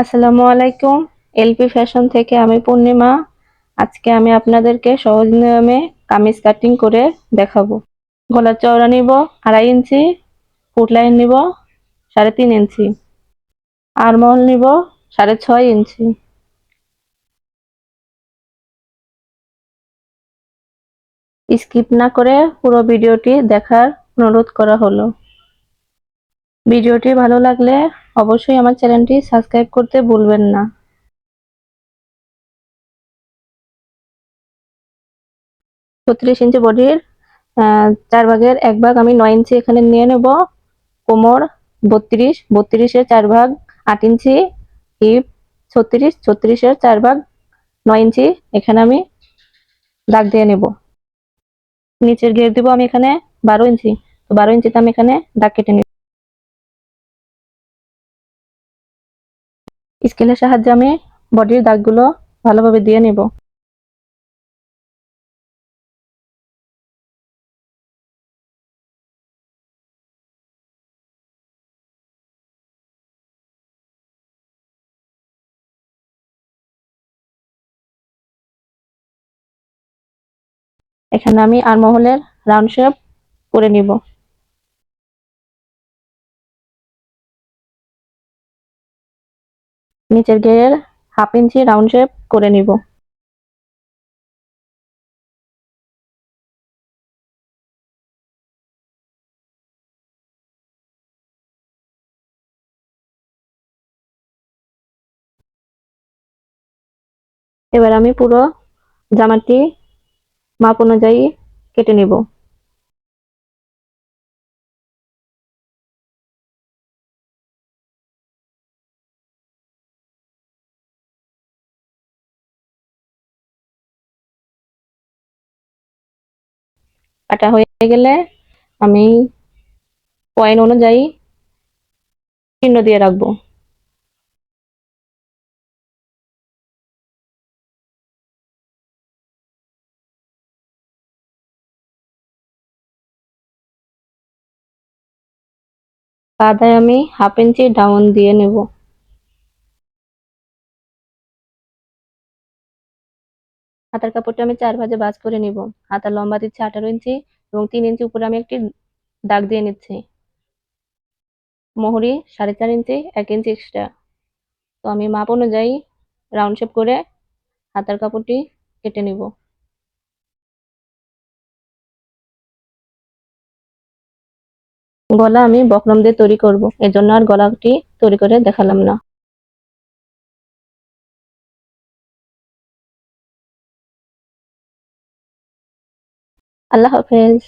আসসালামু আলাইকুম। LP fashion থেকে আমি পূর্ণিমা। আজকে আমি আপনাদেরকে সহজ নিয়মে কামিজ কাটিং করে দেখাবো। গলার চওড়া নিব, আড়াই ইঞ্চি, ফুট লাইন নিব, সাড়ে তিন ইঞ্চি। আরমহল নিব, সাড়ে ছয় ইঞ্চি। স্কিপ না করে পুরো ভিডিওটি দেখার অনুরোধ করা হলো। ভিডিওটি ভালো লাগলে অবশ্যই আমার চ্যানেলটি সাবস্ক্রাইব করতে ভুলবেন না। ছত্রিশ ইঞ্চি বডির চার ভাগের এক ভাগ আমি নয় ইঞ্চি এখানে নিয়ে নেব। কোমর বত্রিশ, বত্রিশের চার ভাগ আট ইঞ্চি, হিপ ছত্রিশ, ছত্রিশের চার ভাগ নয় ইঞ্চি এখানে আমি দাগ দিয়ে নেব। নিচের ঘের দিব আমি এখানে বারো ইঞ্চি। তো বারো ইঞ্চিতে আমি এখানে দাগ কেটে নেব। স্কেলের সাহায্যে আমি বডির দাগগুলো ভালোভাবে দিয়ে নেব। এখানে আমি আরমহলের রাউন্ড শেপ করে নিব। নিচের গের হাফ ইঞ্চি রাউন্ড শেপ করে নিব। এবার আমি পুরো জামাটি মাপ অনুযায়ী কেটে নিব। কাটা হয়ে গেলে আমি পয়েন্ট অনুযায়ী চিহ্ন দিয়ে রাখব। কাদায় আমি হাফ ইঞ্চি ডাউন দিয়ে নেব। হাতার কাপড়টা আমি চার ভাজে বাজ করে নিব। হাতার লম্বা দিচ্ছি আঠারো ইঞ্চি এবং তিন ইঞ্চি উপরে আমি একটি দাগ দিয়ে নিচ্ছি। মোহরি সাড়ে চার ইঞ্চি, এক ইঞ্চি এক্সট্রা তো আমি মাপ অনুযায়ী রাউন্ড শেপ করে হাতার কাপড়টি কেটে নিব। গলা আমি বকরম দিয়ে তৈরি করব। এজন্য আর গলাটি তৈরি করে দেখালাম না। আল্লাহ হাফেজ।